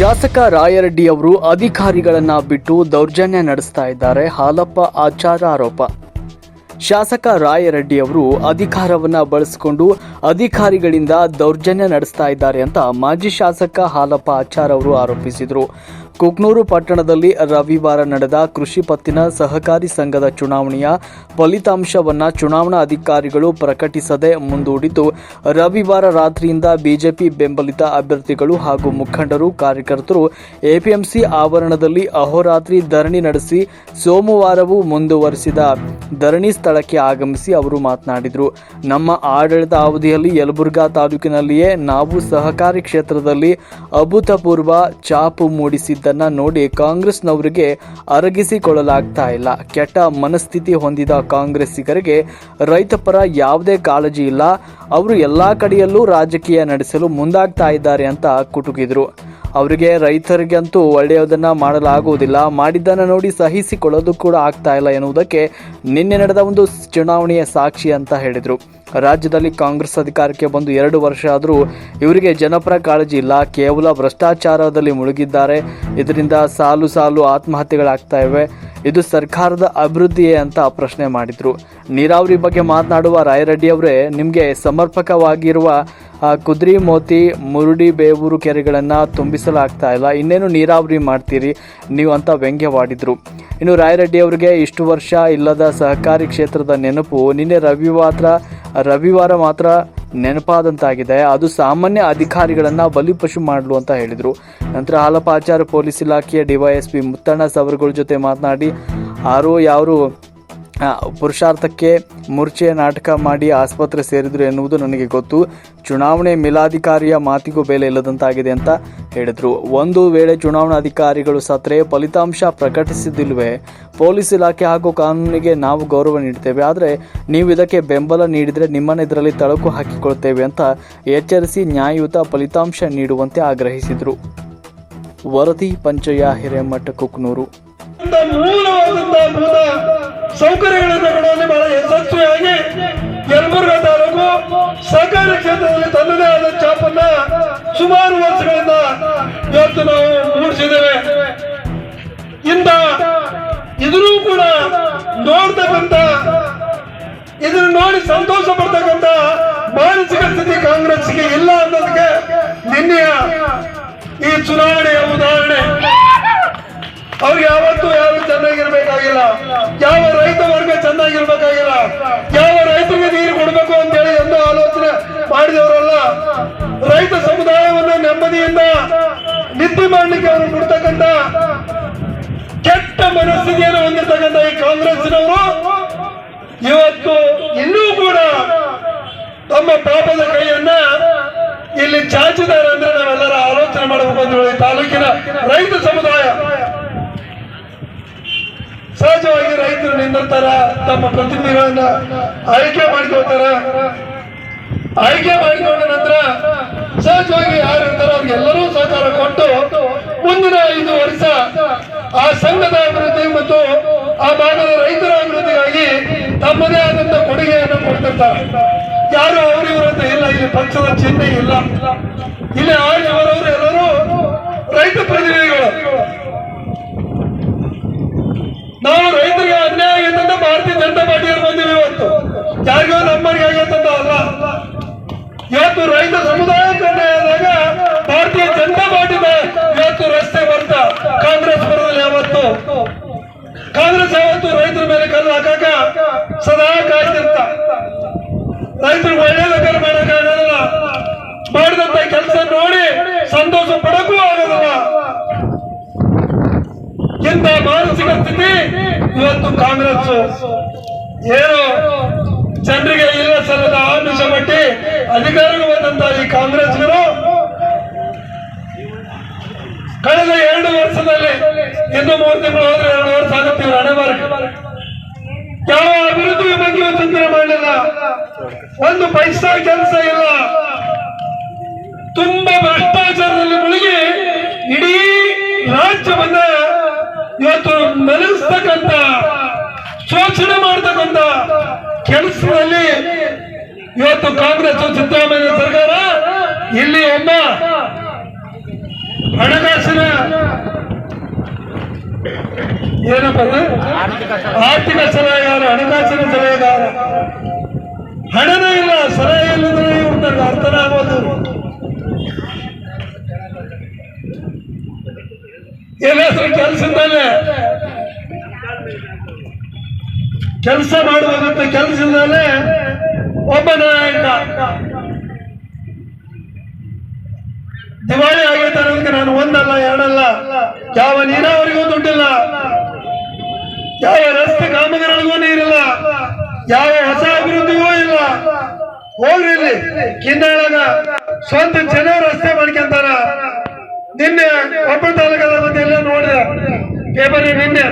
ಶಾಸಕ ರಾಯರೆಡ್ಡಿ ಅವರು ಅಧಿಕಾರಿಗಳನ್ನ ಬಿಟ್ಟು ದೌರ್ಜನ್ಯ ನಡೆಸ್ತಾ ಇದ್ದಾರೆ. ಹಾಲಪ್ಪ ಆಚಾರ ಆರೋಪ. ಶಾಸಕ ರಾಯರೆಡ್ಡಿ ಅವರು ಅಧಿಕಾರವನ್ನ ಬಳಸಿಕೊಂಡು ಅಧಿಕಾರಿಗಳಿಂದ ದೌರ್ಜನ್ಯ ನಡೆಸ್ತಾ ಇದ್ದಾರೆ ಅಂತ ಮಾಜಿ ಶಾಸಕ ಹಾಲಪ್ಪ ಆಚಾರ್ ಅವರು ಆರೋಪಿಸಿದರು. ಕುಕ್ನೂರು ಪಟ್ಟಣದಲ್ಲಿ ರವಿವಾರ ನಡೆದ ಕೃಷಿ ಪತ್ತಿನ ಸಹಕಾರಿ ಸಂಘದ ಚುನಾವಣೆಯ ಫಲಿತಾಂಶವನ್ನು ಚುನಾವಣಾ ಅಧಿಕಾರಿಗಳು ಪ್ರಕಟಿಸದೆ ಮುಂದೂಡಿದ್ದು ರವಿವಾರ ರಾತ್ರಿಯಿಂದ ಬಿಜೆಪಿ ಬೆಂಬಲಿತ ಅಭ್ಯರ್ಥಿಗಳು ಹಾಗೂ ಮುಖಂಡರು, ಕಾರ್ಯಕರ್ತರು ಎಪಿಎಂಸಿ ಆವರಣದಲ್ಲಿ ಅಹೋರಾತ್ರಿ ಧರಣಿ ನಡೆಸಿ ಸೋಮವಾರವೂ ಮುಂದುವರೆಸಿದ ಧರಣಿ ಸ್ಥಳಕ್ಕೆ ಆಗಮಿಸಿ ಅವರು ಮಾತನಾಡಿದರು. ನಮ್ಮ ಆಡಳಿತ ಅವಧಿಯಲ್ಲಿ ಯಲಬುರ್ಗಾ ತಾಲೂಕಿನಲ್ಲಿಯೇ ನಾವು ಸಹಕಾರಿ ಕ್ಷೇತ್ರದಲ್ಲಿ ಅಭೂತಪೂರ್ವ ಚಾಪು ಮೂಡಿಸಿದ್ದನ್ನ ನೋಡಿ ಕಾಂಗ್ರೆಸ್ನವರಿಗೆ ಅರಗಿಸಿಕೊಳ್ಳಲಾಗ್ತಾ ಇಲ್ಲ. ಕೆಟ್ಟ ಮನಸ್ಥಿತಿ ಹೊಂದಿದ ಕಾಂಗ್ರೆಸ್ಸಿಗರಿಗೆ ರೈತ ಪರ ಯಾವುದೇ ಕಾಳಜಿ ಇಲ್ಲ. ಅವರು ಎಲ್ಲ ಕಡೆಯಲ್ಲೂ ರಾಜಕೀಯ ನಡೆಸಲು ಮುಂದಾಗ್ತಾ ಇದ್ದಾರೆ ಅಂತ ಕುಟುಕಿದ್ರು. ಅವರಿಗೆ ರೈತರಿಗಂತೂ ಒಳ್ಳೆಯದನ್ನ ಮಾಡಲಾಗುವುದಿಲ್ಲ. ಮಾಡಿದ್ದನ್ನು ನೋಡಿ ಸಹಿಸಿಕೊಳ್ಳೋದು ಕೂಡ ಆಗ್ತಾ ಇಲ್ಲ ಎನ್ನುವುದಕ್ಕೆ ನಿನ್ನೆ ನಡೆದ ಒಂದು ಚುನಾವಣೆಯ ಸಾಕ್ಷಿ ಅಂತ ಹೇಳಿದರು. ರಾಜ್ಯದಲ್ಲಿ ಕಾಂಗ್ರೆಸ್ ಅಧಿಕಾರಕ್ಕೆ ಬಂದು ಎರಡು ವರ್ಷ ಆದರೂ ಇವರಿಗೆ ಜನಪರ ಕಾಳಜಿ ಇಲ್ಲ. ಕೇವಲ ಭ್ರಷ್ಟಾಚಾರದಲ್ಲಿ ಮುಳುಗಿದ್ದಾರೆ. ಇದರಿಂದ ಸಾಲು ಸಾಲು ಆತ್ಮಹತ್ಯೆಗಳಾಗ್ತಾ ಇವೆ. ಇದು ಸರ್ಕಾರದ ಅಭಿವೃದ್ಧಿಯೇ ಅಂತ ಪ್ರಶ್ನೆ ಮಾಡಿದರು. ನೀರಾವರಿ ಬಗ್ಗೆ ಮಾತನಾಡುವ ರಾಯರೆಡ್ಡಿ ಅವರೇ, ನಿಮಗೆ ಸಮರ್ಪಕವಾಗಿರುವ ಕುದ್ರಿ, ಮೋತಿ, ಮುರುಡಿ, ಬೇವೂರು ಕೆರೆಗಳನ್ನು ತುಂಬಿಸಲಾಗ್ತಾ ಇಲ್ಲ. ಇನ್ನೇನು ನೀರಾವರಿ ಮಾಡ್ತೀರಿ? ನೀವು ಅಂತ ವ್ಯಂಗ್ಯವಾಡಿದರು. ಇನ್ನು ರಾಯರೆಡ್ಡಿ ಅವರಿಗೆ ಇಷ್ಟು ವರ್ಷ ಇಲ್ಲದ ಸಹಕಾರಿ ಕ್ಷೇತ್ರದ ನೆನಪು. ನಿನ್ನೆ ರವಿವಾರ ರವಿವಾರ ಮಾತ್ರ ನೆನಪಾದಂತಾಗಿದೆ. ಅದು ಸಾಮಾನ್ಯ ಅಧಿಕಾರಿಗಳನ್ನು ಬಲಿಪಶು ಮಾಡಲು ಅಂತ ಹೇಳಿದರು. ನಂತರ ಹಾಲಪಾಚಾರ ಪೊಲೀಸ್ ಇಲಾಖೆಯ ಡಿವೈಎಸ್ಪಿ ಮುತ್ತಣ್ಣ ಸವರ್ಗಳ ಜೊತೆ ಮಾತನಾಡಿ ಯಾರು ಯಾರು ಪುರುಷಾರ್ಥಕ್ಕೆ ಮೂರ್ಛೆ ನಾಟಕ ಮಾಡಿ ಆಸ್ಪತ್ರೆ ಸೇರಿದ್ರು ಎನ್ನುವುದು ನನಗೆ ಗೊತ್ತು. ಚುನಾವಣೆ ಮೇಲಾಧಿಕಾರಿಯ ಮಾತಿಗೂ ಬೆಲೆ ಇಲ್ಲದಂತಾಗಿದೆ ಅಂತ ಹೇಳಿದರು. ಒಂದು ವೇಳೆ ಚುನಾವಣಾ ಅಧಿಕಾರಿಗಳು ಸತ್ರೆ ಫಲಿತಾಂಶ ಪ್ರಕಟಿಸಿದಿಲ್ವೇ, ಪೊಲೀಸ್ ಇಲಾಖೆ ಹಾಗೂ ಕಾನೂನಿಗೆ ನಾವು ಗೌರವ ನೀಡ್ತೇವೆ. ಆದರೆ ನೀವು ಇದಕ್ಕೆ ಬೆಂಬಲ ನೀಡಿದರೆ ನಿಮ್ಮನ್ನು ಇದರಲ್ಲಿ ತಳಕು ಹಾಕಿಕೊಳ್ತೇವೆ ಅಂತ ಎಚ್ಚರಿಸಿ ನ್ಯಾಯಯುತ ಫಲಿತಾಂಶ ನೀಡುವಂತೆ ಆಗ್ರಹಿಸಿದರು. ವರದಿ, ಪಂಚಯ್ಯ, ಹಿರೇಮಠ, ಕುಕ್ನೂರು. ಸೌಕರ್ಯಗಳನ್ನು ಕೊಡುವಲ್ಲಿ ಬಹಳ ಯಶಸ್ವಿಯಾಗಿ ಯಲಬುರ್ಗ ತಾಲೂಕು ಸಹಕಾರ ಕ್ಷೇತ್ರದಲ್ಲಿ ತನ್ನದೇ ಆದ ಚಾಪನ್ನ ಸುಮಾರು ವರ್ಷಗಳಿಂದ ಇವತ್ತು ನಾವು ಮೂಡಿಸಿದ್ದೇವೆ. ಇಂದ ಇದನ್ನು ಕೂಡ ನೋಡ್ತಕ್ಕಂತ ಇದನ್ನು ನೋಡಿ ಸಂತೋಷ ಪಡ್ತಕ್ಕಂತ ಮಾನಸಿಕ ಸ್ಥಿತಿ ಕಾಂಗ್ರೆಸ್ಗೆ ಇಲ್ಲ ಅನ್ನೋದಕ್ಕೆ ನಿನ್ನೆಯ ಈ ಚುನಾವಣೆಯ ಉದಾಹರಣೆ. ಅವ್ರಿಗೆ ಯಾವತ್ತೂ ಯಾರು ಚೆನ್ನಾಗಿರ್ಬೇಕಾಗಿಲ್ಲ ಯಾವ ರೈತ ವರ್ಗ ಚೆನ್ನಾಗಿರ್ಬೇಕಾಗಿಲ್ಲ ಯಾವ ರೈತರಿಗೆ ನೀರು ಕೊಡಬೇಕು ಅಂತೇಳಿ ಎಂದು ಆಲೋಚನೆ ಮಾಡಿದವರಲ್ಲ ರೈತ ಸಮುದಾಯವನ್ನು ನೆಮ್ಮದಿಯಿಂದ ನಿದ್ದೆ ಮಾಡಲಿಕ್ಕೆ ಅವರು ಕೊಡ್ತಕ್ಕಂತ ಕೆಟ್ಟ ಮನಸ್ಥಿತಿಯನ್ನು ಹೊಂದಿರ್ತಕ್ಕಂಥ ಈ ಕಾಂಗ್ರೆಸ್ನವರು ಇವತ್ತು ಇನ್ನೂ ಕೂಡ ತಮ್ಮ ಪಾಪದ ಕೈಯನ್ನ ಇಲ್ಲಿ ಚಾಚಿದ್ದಾರೆ ಅಂದ್ರೆ ನಾವೆಲ್ಲರ ಆಲೋಚನೆ ಮಾಡಬೇಕು ಅಂತ ಹೇಳಿ ತಾಲೂಕಿನ ರೈತ ಸಮುದಾಯ. ಸಹಜವಾಗಿ ರೈತರು ನಿಂದಿರ್ತಾರ, ತಮ್ಮ ಪ್ರತಿನಿಧಿಗಳನ್ನ ಆಯ್ಕೆ ಮಾಡ್ಕೊಳ್ತಾರ. ಆಯ್ಕೆ ಮಾಡಿಕೊಂಡ ನಂತರ ಸಹಜವಾಗಿ ಯಾರು ಇರ್ತಾರೋ ಅವ್ರಿಗೆಲ್ಲರೂ ಸಹಕಾರ ಕೊಟ್ಟು ಮುಂದಿನ ಐದು ವರ್ಷ ಆ ಸಂಘದ ಅಭಿವೃದ್ಧಿ ಮತ್ತು ಆ ಭಾಗದ ರೈತರ ಅಭಿವೃದ್ಧಿಗಾಗಿ ತಮ್ಮದೇ ಆದಂತ ಕೊಡುಗೆಯನ್ನು ಕೊಡ್ತಿರ್ತಾರೆ. ಯಾರು ಅವರಿವರಂತ ಇಲ್ಲ, ಇಲ್ಲಿ ಪಕ್ಷದ ಚಿಹ್ನೆ ಇಲ್ಲ. ಇಲ್ಲಿ ಆಳಿಯವರವರು ಎಲ್ಲರೂ ರೈತ ಪ್ರತಿನಿಧಿಗಳು. ನಾವು ರೈತರಿಗೆ ಅನ್ಯಾಯ ಆಗಿದ್ದಂತ ಅಂತ ಭಾರತೀಯ ಜನತಾ ಪಾರ್ಟಿಯಲ್ಲಿ ಬಂದಿವಿ ಇವತ್ತು. ಯಾರಿಗೋ ಅಂತ ಇವತ್ತು ಸಮುದಾಯ ಆದಾಗ ಭಾರತೀಯ ಜನತಾ ಪಾರ್ಟಿ ಇವತ್ತು ರಸ್ತೆ ಬರ್ತ ಕಾಂಗ್ರೆಸ್ ಬರೋದಿಲ್ಲ ಯಾವತ್ತು. ಕಾಂಗ್ರೆಸ್ ಯಾವತ್ತು ರೈತರ ಮೇಲೆ ಕಲ್ಲು ಹಾಕಾಕ ಸದಾ ಕಾಯ್ತಿರ್ತ. ರೈತರು ಒಳ್ಳೇದಕ್ಕೆ ಮಾಡೋಕ್ಕಾಗೋದಿಲ್ಲ ಮಾಡಿದಂತ ಕೆಲಸ ನೋಡಿ ಸಂತೋಷ ಪಡಕ್ಕೂ ಆಗೋದಿಲ್ಲ. ಇಂಥ ಮಾನಸಿಕ ಸ್ಥಿತಿ ಇವತ್ತು ಕಾಂಗ್ರೆಸ್. ಏನು ಜನರಿಗೆ ಇಲ್ಲ ಸಲ್ಲದ ಆಮಿಷ ಮಟ್ಟಿ ಅಧಿಕಾರಕ್ಕೆ ಬಂದಂತ ಈ ಕಾಂಗ್ರೆಸ್ಗರು ಕಳೆದ ಎರಡು ವರ್ಷದಲ್ಲಿ ಇನ್ನು ಮೂರು ತಿಂಗಳು ಹೋದ್ರೆ ಎರಡು ವರ್ಷ ಆಗುತ್ತೆ ಇವರು ಯಾವ ಅಭಿವೃದ್ಧಿ ಬಗ್ಗೆ ಚಿಂತನೆ ಮಾಡಲಿಲ್ಲ. ಒಂದು ಪೈಸಾ ಕೆಲಸ ಇಲ್ಲ. ತುಂಬಾ ಭ್ರಷ್ಟಾಚಾರದಲ್ಲಿ ಮುಳುಗಿ ಇಡೀ ರಾಜ್ಯವನ್ನ ಇವತ್ತು ನೆಲೆಸ್ತಕ್ಕಂತ ಶೋಷಣೆ ಮಾಡ್ತಕ್ಕಂತ ಕೆಲಸದಲ್ಲಿ ಇವತ್ತು ಕಾಂಗ್ರೆಸ್ ಸಿದ್ದರಾಮಯ್ಯ ಸರ್ಕಾರ ಇಲ್ಲಿ ಒಬ್ಬ ಹಣಕಾಸಿನ ಏನಪ್ಪ ಆರ್ಥಿಕ ಸಲಹೆಗಾರ ಹಣಕಾಸಿನ ಸಲಹೆಗಾರ. ಹಣನೇ ಇಲ್ಲ ಸಲಹೆ ಇಲ್ಲದ್ರೆ ಇವ್ರಿಗೆ ಅರ್ಥನ ಆಗೋದು. ಎಲ್ಲಾದ್ರೂ ಕೆಲಸದಲ್ಲೇ ಕೆಲಸ ಮಾಡುವಂತ ಕೆಲಸದಲ್ಲೇ ಒಬ್ಬ ನಾಯಕ ದಿವಾಳಿ ಅನ್ನೋದಕ್ಕೆ ನಾನು ಒಂದಲ್ಲ, ಎರಡಲ್ಲ. ಯಾವ ನೀರಾವರಿಗೂ ದುಡ್ಡಿಲ್ಲ. ಯಾವ ರಸ್ತೆ ಕಾಮಗಾರಿಗಳಿಗೂ ನೀರಿಲ್ಲ. ಯಾವ ಹೊಸ ಅಭಿವೃದ್ಧಿಗೂ ಇಲ್ಲ. ಹೋಗ್ರಿ ಇಲ್ಲಿ ಕಿನ್ನಾಳಗ ಸ್ವಂತ ಜನ ರಸ್ತೆ ಮಾಡ್ಕೊಂತಾರ. ನಿನ್ನೆ ಒಬ್ಬ ತಾಲೂಕಾದ ಎಲ್ಲ ನೋಡಿದ. ಪೇಪರ್ ನಿನ್ನೆ.